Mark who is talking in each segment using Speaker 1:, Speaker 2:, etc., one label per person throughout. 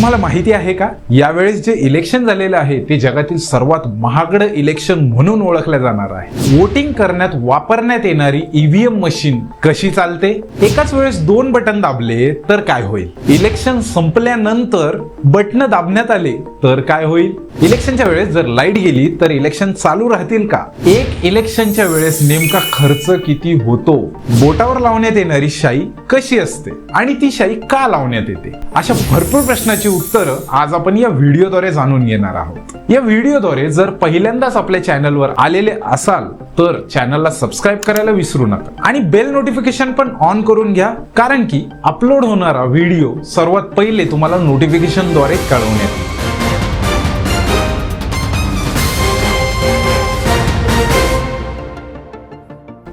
Speaker 1: तुम्हाला माहिती आहे का? यावेळेस जे इलेक्शन झालेलं आहे ते जगातील सर्वात महागडं इलेक्शन म्हणून ओळखलं जाणार आहे. वोटिंग करण्यात वापरण्यात येणारी ईव्हीएम मशीन कशी चालते? एकाच वेळेस दोन बटन दाबले तर काय होईल? इलेक्शन संपल्यानंतर बटन दाबण्यात आले तर काय होईल? इलेक्शनच्या वेळेस जर लाइट गेली तर इलेक्शन चालू राहतील का? एक इलेक्शनच्या वेळेस नेमका खर्च किती होतो? बोटावर लावण्यात येणारी शाई कशी असते? आणि ती शाई का लावण्यात येते? अशा भरपूर प्रश्नाची उत्तरं आज आपण या व्हिडिओद्वारे जाणून घेणार आहोत. या व्हिडिओद्वारे जर पहिल्यांदाच आपल्या चॅनलवर आलेले असाल तर चॅनलला सबस्क्राईब करायला विसरू नका. आणि बेल नोटिफिकेशन पण ऑन करून घ्या कारण की अपलोड होणारा व्हिडिओ सर्वात पहिले तुम्हाला नोटिफिकेशनद्वारे कळवण्यात येईल.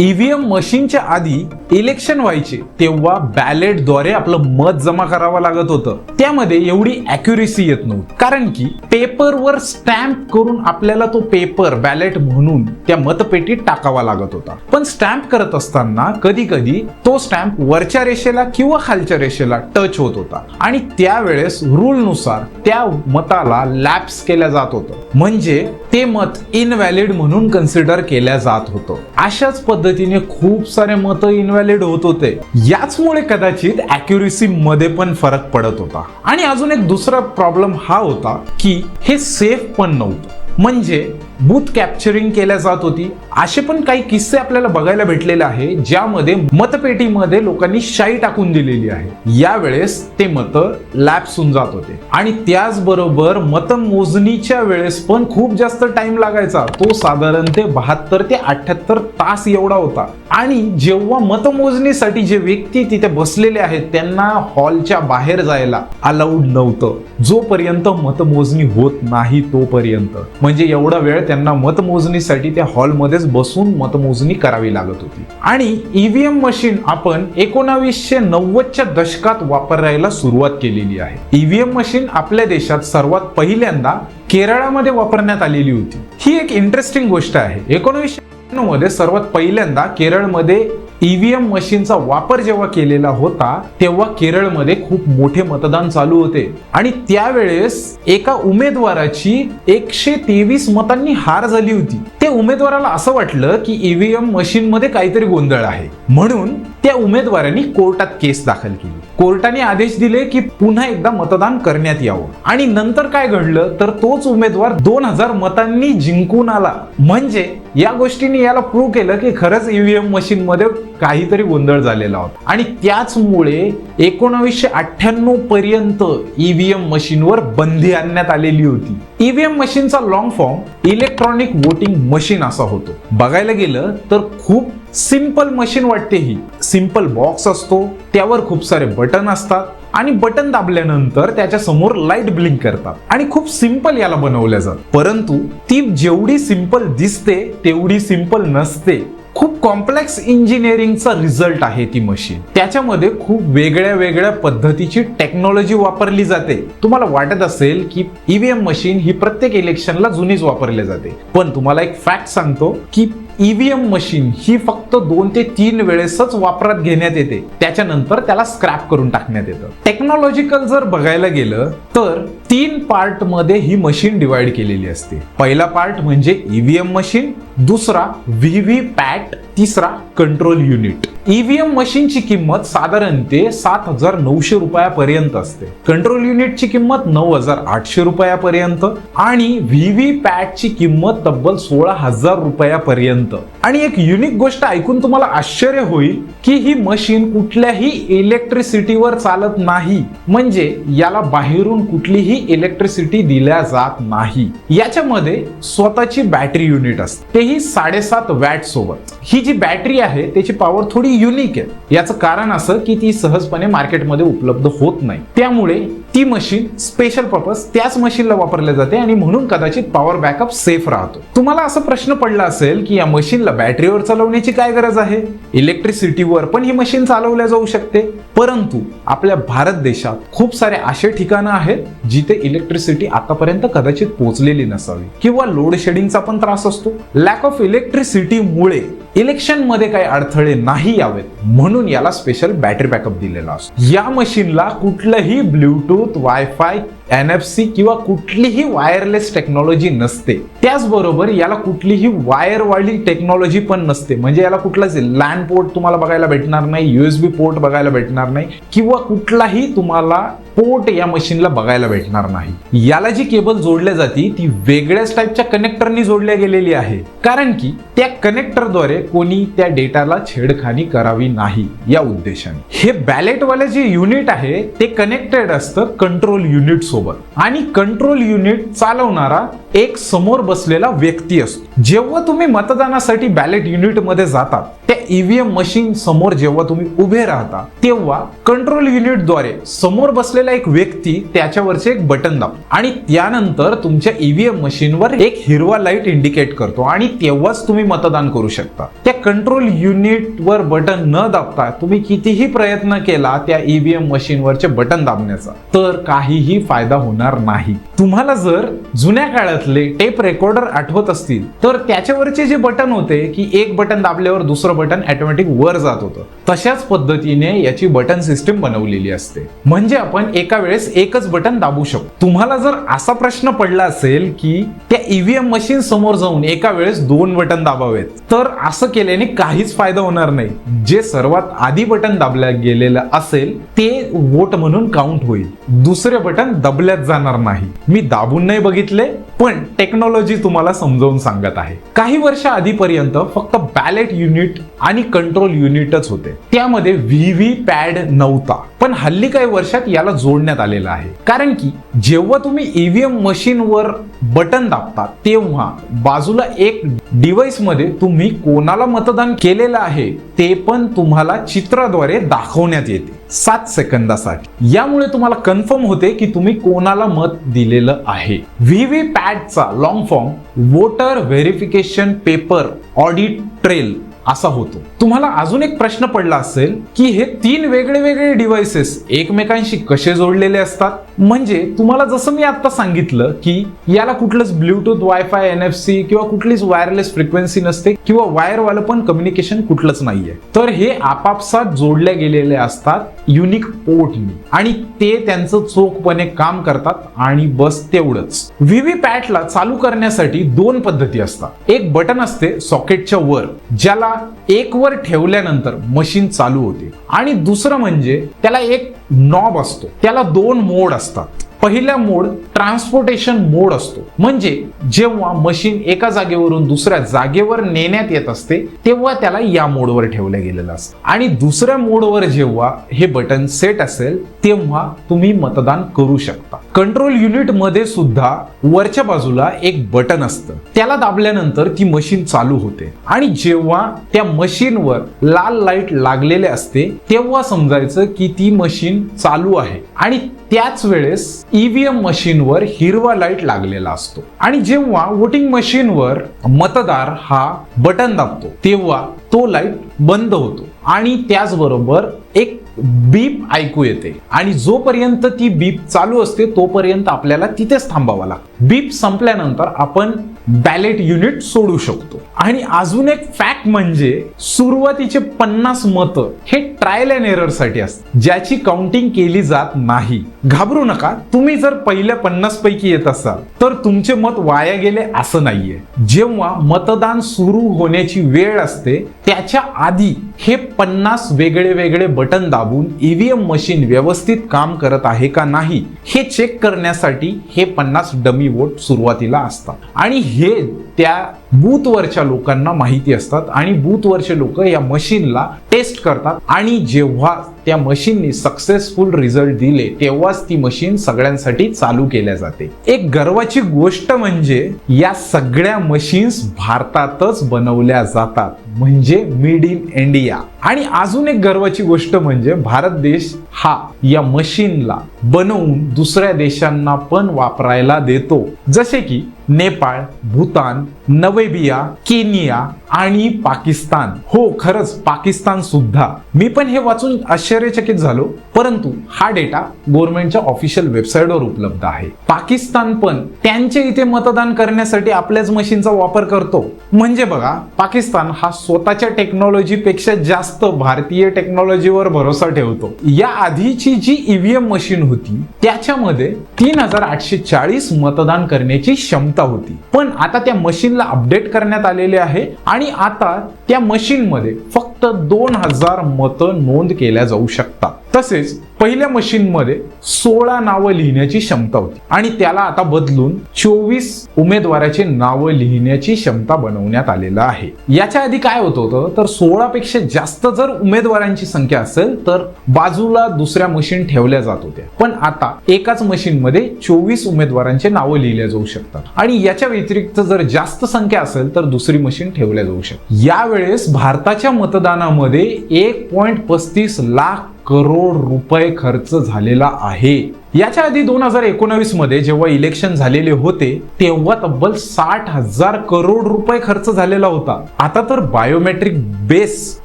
Speaker 1: ईव्हीएम मशीनच्या आधी इलेक्शन व्हायचे तेव्हा बॅलेटद्वारे आपलं मत जमा करावं लागत होतं. त्यामध्ये एवढी अॅक्युरेसी येत नव्हती. कारण की पेपरवर स्टॅम्प करून आपल्याला तो पेपर बॅलेट म्हणून त्या मतपेटीत टाकावा लागत होता. पण स्टॅम्प करत असताना कधी कधी तो स्टॅम्प वरच्या रेषेला किंवा खालच्या रेषेला टच होत होता. आणि त्यावेळेस रूल नुसार त्या मताला लॅप्स केल्या जात होतं. म्हणजे ते मत इनव्हॅलिड म्हणून कन्सिडर केल्या जात होतं. अशाच पद्धती पद्धतीने खूप सारे मत इनव्हॅलिड होत होते. याचमुळे कदाचित अॅक्युरेसी मध्ये पण फरक पडत होता. आणि अजून एक दुसरा प्रॉब्लेम हा होता की हे सेफ पण नव्हतं. म्हणजे बूथ कॅप्चरिंग केल्या जात होती. असे पण काही किस्से आपल्याला बघायला भेटलेले आहे ज्यामध्ये मतपेटीमध्ये लोकांनी शाई टाकून दिलेली आहे. यावेळेस ते मत लॅप्सून जात होते. आणि त्याचबरोबर मतमोजणीच्या वेळेस पण खूप जास्त टाइम लागायचा. तो साधारण ते बहात्तर ते अठ्याहत्तर तास एवढा होता. आणि जेव्हा मतमोजणीसाठी जे व्यक्ती तिथे बसलेले आहेत त्यांना हॉलच्या बाहेर जायला अलाउड नव्हतं. जोपर्यंत मतमोजणी होत नाही तोपर्यंत. म्हणजे एवढा वेळ त्यांना मतमोजणीसाठी त्या हॉलमध्येच बसून मतमोजणी करावी लागत होती. आणि ईव्हीएम मशीन आपण एकोणावीसशे नव्वदच्या दशकात वापरायला सुरुवात केलेली आहे. ईव्हीएम मशीन आपल्या देशात सर्वात पहिल्यांदा केरळामध्ये वापरण्यात आलेली होती. ही एक इंटरेस्टिंग गोष्ट आहे. एकोणीसशे मध्ये सर्वात पहिल्यांदा केरळमध्ये ईव्हीएम मशीनचा वापर जेव्हा केलेला होता तेव्हा केरळमध्ये खूप मोठे मतदान चालू होते. आणि त्यावेळेस एका उमेदवाराची एकशे तेवीस मतांनी हार झाली होती. त्या उमेदवाराला असं वाटलं की ईव्हीएम मशीन मध्ये काहीतरी गोंधळ आहे. म्हणून त्या उमेदवारांनी कोर्टात केस दाखल केली. कोर्टाने आदेश दिले की पुन्हा एकदा मतदान करण्यात यावं. आणि नंतर काय घडलं? तर तोच उमेदवार दोन हजार मतांनी जिंकून आला. म्हणजे या गोष्टीने याला प्रूव्ह केलं की खरंच ईव्हीएम मशीन मध्ये काहीतरी गोंधळ झालेला होता. आणि त्याचमुळे एकोणावीसशे अठ्ठ्याण्णव पर्यंत ईव्हीएम मशीनवर बंदी आणण्यात आलेली होती. ईव्हीएम मशीनचा long form electronic voting machine असा होतो. बघायला गेलं तर खूप सिंपल मशीन वाटते ही. सिंपल बॉक्स असतो त्यावर खूप सारे बटन असतात आणि बटन दाबल्यानंतर त्याच्यासमोर लाइट ब्लिंक करतात. आणि खूप सिंपल याला बनवल्या जात परंतु ती जेवढी सिंपल दिसते तेवढी सिंपल नसते. खूप कॉम्प्लेक्स इंजिनिअरिंगचा रिझल्ट आहे ती मशीन त्याच्यामध्ये खूप वेगळ्या वेगळ्या पद्धतीची टेक्नॉलॉजी वापरली जाते. तुम्हाला वाटत असेल की ईव्हीएम मशीन ही प्रत्येक इलेक्शनला जुनीच वापरली जाते. पण तुम्हाला एक फॅक्ट सांगतो की ईव्हीएम मशीन ही फक्त दोन ते तीन वेळेसच वापरात घेण्यात येते. त्याच्यानंतर त्याला स्क्रॅप करून टाकण्यात येतं. टेक्नॉलॉजिकल जर बघायला गेलं तर तीन पार्टमध्ये ही मशीन डिवाइड केलेली असते. पहिला पार्ट म्हणजे ईव्हीएम मशीन दुसरा व्हीव्ही पॅट तिसरा कंट्रोल युनिट ईव्हीएम मशीनची किंमत साधारणते सात हजार नऊशे रुपयापर्यंत असते. कंट्रोल युनिटची किंमत नऊ हजार आठशे रुपयापर्यंत आणि व्हीव्ही पॅटची किंमत तब्बल सोळा हजार रुपयापर्यंत. आणि एक युनिक गोष्ट ऐकून तुम्हाला आश्चर्य होईल की ही मशीन कुठल्याही इलेक्ट्रिसिटीवर चालत नाही. म्हणजे याला बाहेरून कुठलीही इलेक्ट्रिसिटी दिल्या जात नाही. याच्यामध्ये स्वतःची बॅटरी युनिट असते. तेही साडेसात वॅट सोबत. ही जी बॅटरी आहे त्याची पॉवर थोडी युनिक आहे. याचं कारण असं की ती सहजपणे मार्केटमध्ये उपलब्ध होत नाही. त्यामुळे ती मशीन स्पेशल पर्पज त्याच मशीनला वापरली जाते आणि म्हणून कदाचित पॉवर बॅकअप सेफ राहतो. तुम्हाला असा प्रश्न पडला असेल की या मशीनला बॅटरीवर चालवण्याची काय गरज आहे? इलेक्ट्रिसिटीवर पण ही मशीन चालवल्या जाऊ शकते. परंतु आपल्या भारत देशात खूप सारे असे ठिकाणं आहेत जिथे इलेक्ट्रिसिटी आतापर्यंत कदाचित पोहोचलेली नसावी किंवा लोड शेडिंगचा पण त्रास असतो. लॅक ऑफ इलेक्ट्रिसिटीमुळे इलेक्शनमध्ये काही अडथळे नाही यावेत. म्हणून याला स्पेशल बॅटरी बॅकअप दिलेला असतो. या मशीनला कुठलंही bluetooth wifi N F C किंवा कुठलीही वायरलेस टेक्नॉलॉजी नसते. त्याचबरोबर याला कुठलीही वायरवाली टेक्नॉलॉजी पण नसते. म्हणजे याला कुठलाच लँड पोर्ट तुम्हाला बघायला भेटणार नाही युएसबी पोर्ट बघायला भेटणार नाही किंवा कुठलाही तुम्हाला पोर्ट या मशीनला बघायला भेटणार नाही. याला जी केबल जोडल्या जाते ती वेगळ्याच टाईपच्या कनेक्टरनी जोडल्या गेलेली आहे. कारण की त्या कनेक्टरद्वारे कोणी त्या डेटाला छेडखानी करावी नाही या उद्देशाने. हे बॅलेटवाले जे युनिट आहे ते कनेक्टेड असतं कंट्रोल युनिट सोबत. आणि कंट्रोल युनिट चालवणारा एक समोर बसलेला व्यक्ती असतो. जेव्हा तुम्ही मतदानासाठी बॅलेट युनिटमध्ये जातात त्या ईव्हीएम मशीन समोर जेव्हा तुम्ही उभे राहता तेव्हा कंट्रोल युनिटद्वारे समोर बसलेल्या बसलेला एक व्यक्ती त्याच्यावरचे एक बटन दाबतो आणि त्यानंतर तुमच्या ईव्हीएम मशीनवर एक हिरवा लाइट इंडिकेट करतो. आणि तेव्हाच तुम्ही मतदान करू शकता. त्या कंट्रोल युनिट वर बटन न दाबता तुम्ही कितीही प्रयत्न केला त्या ईव्हीएम मशीनवरचे बटन दाबण्याचा. तर काहीही फायदा होणार नाही. तुम्हाला जर जुन्या काळातले टेप रेकॉर्डर आठवत असतील तर त्याच्यावरचे जे बटन होते की एक बटन दाबल्यावर दुसरं बटन ऑटोमॅटिक वर जात होतं. तशाच पद्धतीने याची बटन सिस्टीम बनवलेली असते. म्हणजे आपण एका वेळेस एकच बटन दाबू शकतो तुम्हाला जर असा प्रश्न पडला असेल की त्या ईव्हीएम मशीन समोर जाऊन एका वेळेस दोन बटन दाबावेत तर असं केल्याने काहीच फायदा होणार नाही. जे सर्वात आधी बटन दाबल्या गेलेलं असेल ते वोट म्हणून काउंट होईल. दुसरे बटन दबल्यात जाणार नाही. मी दाबून नाही बघितले पण टेक्नॉलॉजी तुम्हाला समजावून सांगत आहे. काही वर्ष आधीपर्यंत फक्त बॅलेट युनिट आणि कंट्रोल युनिटच होते. त्यामध्ये व्ही पॅड नव्हता. पण हल्ली काही वर्षात याला जोडण्यात आलेला आहे. कारण की जेव्हा तुम्ही ईव्हीएम मशीनवर बटन दाबता तेव्हा बाजूला एक डिव्हाइसमध्ये तुम्ही कोणाला मतदान केलेलं आहे ते पण तुम्हाला चित्राद्वारे दाखवण्यात येते. सात सेकंदासाठी. यामुळे तुम्हाला कन्फर्म होते की तुम्ही कोणाला मत दिलेलं आहे. VV पॅडचा long form voter verification paper audit trail असा होतो. तुम्हाला अजून एक प्रश्न पडला असेल की हे तीन वेगळे वेगळे डिव्हाइसेस एकमेकांशी कसे जोडलेले असतात? म्हणजे तुम्हाला जसं मी आता सांगितलं की याला कुठलंच bluetooth wifi N F C किंवा कुठलीच वायरलेस फ्रिक्वेन्सी नसते किंवा वायरवालं पण कम्युनिकेशन कुठलंच नाहीये. तर हे आपापसात जोडल्या गेलेले असतात युनिक पोर्टनी आणि ते त्यांचं चोखपणे काम करतात आणि बस तेवढंच. व्हीव्ही पॅटला चालू करण्यासाठी दोन पद्धती असतात. एक बटन असते सॉकेटच्या वर ज्याला एक वर ठेवल्यानंतर मशीन चालू होते. आणि दुसरं म्हणजे त्याला एक नॉब असतो. त्याला दोन मोड असतात. पहिला मोड ट्रान्सपोर्टेशन मोड असतो. म्हणजे जेव्हा मशीन एका जागेवरून दुसऱ्या जागेवर नेण्यात येत असते तेव्हा त्याला या मोडवर ठेवलं गेलेलं असतं. आणि दुसऱ्या मोडवर जेव्हा हे बटन सेट असेल तेव्हा तुम्ही मतदान करू शकता. कंट्रोल युनिटमध्ये सुद्धा वरच्या बाजूला एक बटन असतं. त्याला दाबल्यानंतर ती मशीन चालू होते. आणि जेव्हा त्या मशीनवर लाल लाइट लागलेले असते तेव्हा समजायचं की ती मशीन चालू आहे. आणि त्याच वेळेस ईव्हीएम मशीनवर हिरवा लाइट लागलेला असतो. आणि जेव्हा वोटिंग मशीनवर मतदार हा बटन दाबतो तेव्हा तो लाइट बंद होतो. आणि त्याचबरोबर एक बीप ऐकू येते. आणि जोपर्यंत ती बीप चालू असते तोपर्यंत आपल्याला तिथेच थांबावा लागतं. बीप संपल्यानंतर आपण बॅलेट युनिट सोडू शकतो. आणि अजून एक फॅक्ट म्हणजे सुरुवातीचे पन्नास मतं हे ट्रायल अँड एररसाठी असतात. ज्याची काउंटिंग केली जात नाही. घाबरू नका. तुम्ही जर पहिल्या पन्नास पैकी येत असाल तर तुमचे मत वाया गेले असं नाहीये. जेव्हा मतदान सुरू होण्याची वेळ असते त्याच्या आधी हे पन्नास वेगळे वेगळे बटन दाबून ईव्हीएम मशीन व्यवस्थित काम करत आहे का नाही हे चेक करण्यासाठी हे पन्नास डमी वोट सुरुवातीला असतात. आणि हे त्या बूथवरच्या लोकांना माहिती असतात आणि बूथवरचे लोक या मशीनला टेस्ट करतात. आणि जेव्हा त्या मशीननी सक्सेसफुल रिझल्ट दिले तेव्हाच ती मशीन सगळ्यांसाठी चालू केल्या जाते. एक गर्वाची गोष्ट म्हणजे या सगळ्या मशीन्स भारतातच बनवल्या जातात. म्हणजे मेड इन इंडिया आणि अजून एक गर्वाची गोष्ट म्हणजे भारत देश हा या मशीनला बनवून दुसऱ्या देशांना पण वापरायला देतो. जसे की नेपाळ भूतान नवेबिया केनिया आणि पाकिस्तान. हो खरंच पाकिस्तान सुद्धा. मी पण हे वाचून आश्चर्यचकित झालो परंतु हा डेटा गव्हर्नमेंटच्या ऑफिशियल वेबसाईटवर उपलब्ध आहे. पाकिस्तान पण त्यांच्या इथे मतदान करण्यासाठी आपल्याच मशीनचा वापर करतो. म्हणजे बघा पाकिस्तान हा स्वतःच्या टेक्नॉलॉजीपेक्षा जास्त भारतीय टेक्नॉलॉजीवर भरोसा ठेवतो. या आधीची जी ईव्हीएम मशीन होती त्याच्यामध्ये तीन हजार आठशे चाळीस मतदान करण्याची क्षमता होती. पण आता त्या मशीनला अपडेट करण्यात आलेले आहे आणि आता त्या मशीनमध्ये फक्त दोन हजार मतं नोंद केल्या जाऊ शकतात. तसेच पहिल्या मशीनमध्ये सोळा नावं लिहिण्याची क्षमता होती. आणि त्याला आता बदलून चोवीस उमेदवाराचे नावं लिहिण्याची क्षमता बनवण्यात आलेलं आहे. याच्या आधी काय होत होतं? तर सोळा पेक्षा जास्त जर उमेदवारांची संख्या असेल तर बाजूला दुसऱ्या मशीन ठेवल्या जात होत्या. पण आता एकाच मशीनमध्ये चोवीस उमेदवारांचे नावं लिहिल्या जाऊ शकतात. आणि याच्या व्यतिरिक्त जर जास्त संख्या असेल तर दुसरी मशीन ठेवल्या जाऊ शकते यावेळेस भारताच्या मतदानामध्ये एक पॉईंट पस्तीस लाख करोड रुपये खर्च झालेला आहे. याच्या आधी दोन हजार एकोणावीसमध्ये जेव्हा इलेक्शन झालेले होते तेव्हा तब्बल साठ हजार करोड रुपये खर्च झालेला होता. आता तर biometric base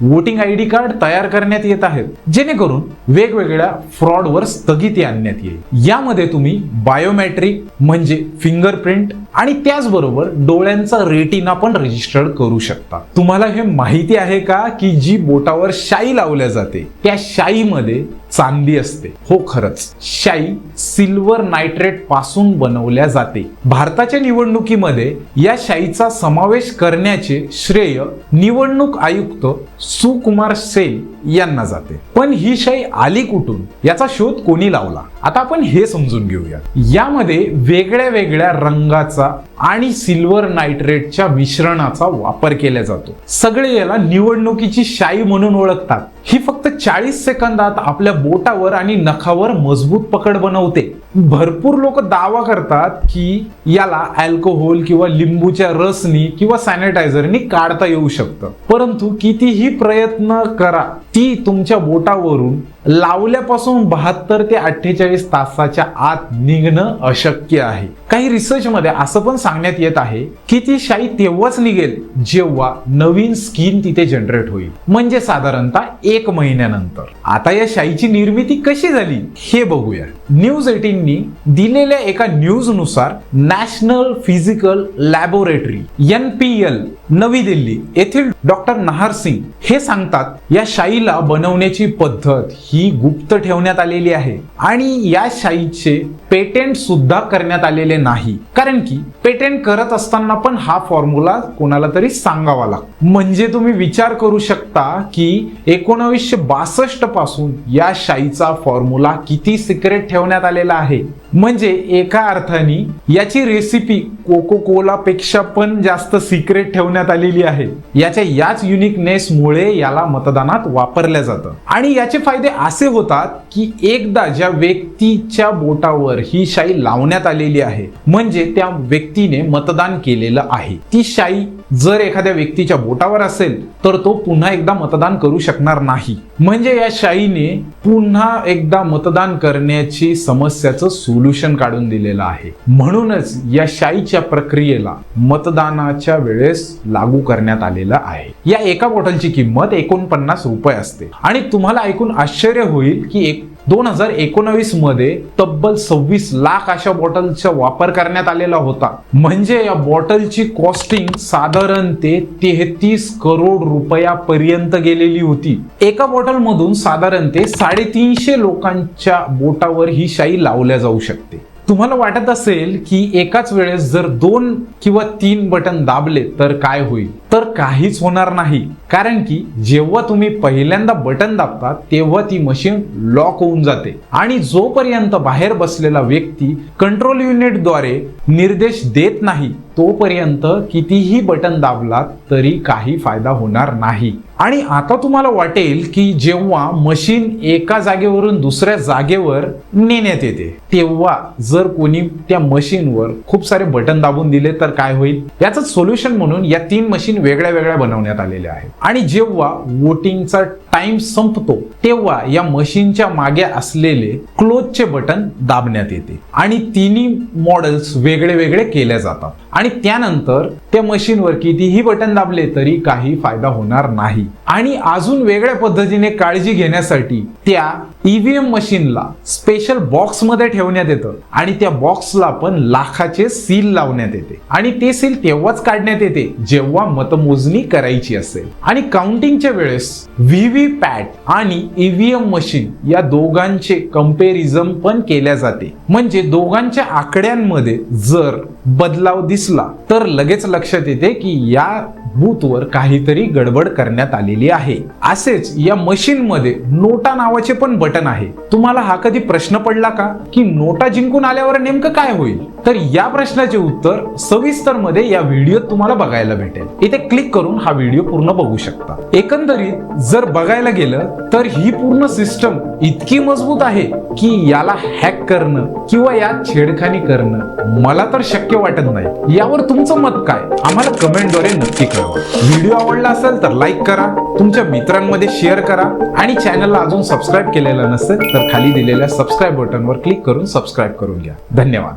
Speaker 1: voting I D card तयार करण्यात येत आहेत जेणेकरून वेगवेगळ्या फ्रॉडवर स्थगिती आणण्यात येईल. यामध्ये तुम्ही बायोमेट्रिक म्हणजे फिंगरप्रिंट आणि त्याचबरोबर डोळ्यांचा रेटिना पण रजिस्टर्ड करू शकता. तुम्हाला हे माहिती आहे का की जी बोटावर शाई लावल्या जाते त्या शाईमध्ये चांदी असते. हो खरंच. शाई सिल्वर नायट्रेटपासून बनवल्या जाते. भारताच्या निवडणुकीमध्ये या शाईचा समावेश करण्याचे श्रेय निवडणूक आयुक्त सुकुमार सेन यांना जाते. पण ही शाई आली कुठून? याचा शोध कोणी लावला? आता आपण हे समजून घेऊया यामध्ये वेगळ्या वेगळ्या रंगाचा आणि सिल्वर नायट्रेटच्या मिश्रणाचा वापर केला जातो. सगळे याला निवडणुकीची शाई म्हणून ओळखतात. ही फक्त चाळीस सेकंदात आपल्या बोटावर आणि नखावर मजबूत पकड बनवते. भरपूर लोक दावा करतात की याला अल्कोहोल किंवा लिंबूच्या रसनी किंवा सॅनिटायझरनी काढता येऊ शकतं. परंतु कितीही प्रयत्न करा ती तुमच्या बोटावरून लावल्यापासून बहात्तर ते अठ्ठेचाळीस तासाच्या आत निघणं अशक्य आहे. काही रिसर्च मध्ये असं पण सांगण्यात येत आहे की ती शाई तेव्हाच निघेल जेव्हा नवीन स्किन तिथे जनरेट होईल. म्हणजे साधारणतः एक महिन्यानंतर. आता या शाईची निर्मिती कशी झाली हे बघूया. न्यूज एटीननी दिलेल्या एका न्यूजनुसार national physical laboratory N P L नवी दिल्ली येथील डॉक्टर नहार सिंग हे सांगतात या शाईला बनवण्याची पद्धत ही गुप्त ठेवण्यात आलेली आहे. आणि या शाईचे पेटेंट सुद्धा करण्यात आलेले नाही. कारण की पेटेंट करत असताना पण हा फॉर्म्युला कोणाला तरी सांगावा लागतो म्हणजे तुम्ही विचार करू शकता की एकोणावीसशे बासष्टपासून या शाईचा फॉर्म्युला किती सिक्रेट ठेवण्यात आलेला आहे. म्हणजे एका अर्थाने याची रेसिपी कोको कोला पेक्षा पण जास्त सिक्रेट ठेवण्यात आलेली आहे. याच्या याच युनिकनेसमुळे याला मतदानात वापरल्या जातं. आणि याचे फायदे असे होतात की एकदा ज्या व्यक्तीच्या बोटावर ही शाई लावण्यात आलेली आहे म्हणजे त्या व्यक्तीने मतदान केलेलं आहे. ती शाई जर एखाद्या व्यक्तीच्या बोटावर असेल तर तो पुन्हा एकदा मतदान करू शकणार नाही. म्हणजे या शाईने पुन्हा एकदा मतदान करण्याची समस्याचं सोल्युशन काढून दिलेलं आहे. म्हणूनच या शाईच्या प्रक्रियेला मतदानाच्या वेळेस लागू करण्यात आलेलं आहे. या एका बॉटलची किंमत एकोणपन्नास रुपये असते. आणि तुम्हाला ऐकून आश्चर्य होईल की एक दोन हजार एकोणावीसमध्ये तब्बल सव्वीस लाख अशा बॉटलचा वापर करण्यात आलेला होता. म्हणजे या बॉटलची कॉस्टिंग साधारण ते तेहतीस करोड रुपयापर्यंत गेलेली होती. एका बॉटलमधून साधारण ते साडेतीनशे लोकांच्या बोटावर ही शाई लावल्या जाऊ शकते. तुम्हाला वाटत असेल की एकाच वेळेस जर दोन किंवा तीन बटन दाबले तर काय होईल? तर काहीच होणार नाही. कारण की जेव्हा तुम्ही पहिल्यांदा बटन दाबता तेव्हा ती मशीन लॉक होऊन जाते. आणि जोपर्यंत बाहेर बसलेला व्यक्ती कंट्रोल युनिटद्वारे निर्देश देत नाही तोपर्यंत कितीही बटन दाबलात तरी काही फायदा होणार नाही. आणि आता तुम्हाला वाटेल की जेव्हा मशीन एका जागेवरून दुसऱ्या जागेवर नेण्यात येते तेव्हा जर कोणी त्या मशीनवर खूप सारे बटन दाबून दिले तर काय होईल? याचं सोल्युशन म्हणून या तीन मशीन वेगळ्या वेगळ्या बनवण्यात आलेल्या आहेत. आणि जेव्हा वोटिंगचा टाइम संपतो तेव्हा या मशीनच्या मागे असलेले क्लोजचे बटन दाबण्यात येते. आणि तिन्ही मॉडेल्स वेगळे वेगळे केले जातात. आणि त्यानंतर त्या मशीनवर कितीही बटन दाबले तरी काही फायदा होणार नाही. आणि अजून वेगळ्या पद्धतीने काळजी घेण्यासाठी त्या ईव्हीएम मशीनला स्पेशल बॉक्समध्ये ठेवण्यात येतं. आणि त्या बॉक्सला पण लाखाचे सील लावण्यात येते. आणि ते सील तेव्हाच काढण्यात येते जेव्हा मतमोजणी करायची असेल. आणि काउंटिंगच्या वेळेस व्हीव्ही पॅट आणि ईव्हीएम मशीन या दोघांचे कम्पेरिझम पण केल्या जाते. म्हणजे दोघांच्या आकड्यांमध्ये जर बदलाव दिसला तर लगेच लक्षात येते की या बूथवर काहीतरी गडबड करण्यात आलेली आहे. असेच या मशीन मध्ये नोटा नावाचे पण बटन आहे. तुम्हाला हा कधी प्रश्न पडला का? की नोटा जिंकून आल्यावर नेमकं काय होईल? तर या प्रश्नाचे उत्तर सविस्तरमध्ये या व्हिडिओत तुम्हाला बघायला भेटेल. इथे क्लिक करून हा व्हिडिओ पूर्ण बघू शकता. एकंदरीत जर बघायला गेलं तर ही पूर्ण सिस्टम इतकी मजबूत आहे की याला हॅक करणं किंवा यात छेडखानी करणं मला तर शक्य वाटत नाही. यावर तुमचं मत काय? आम्हाला कमेंटद्वारे नक्की कळवा. व्हिडिओ आवडला असेल तर लाईक करा तुमच्या मित्रांमध्ये शेअर करा आणि चॅनलला अजून सबस्क्राईब केलेलं नसेल तर खाली दिलेल्या सबस्क्राईब बटनवर क्लिक करून सबस्क्राईब करून घ्या. धन्यवाद.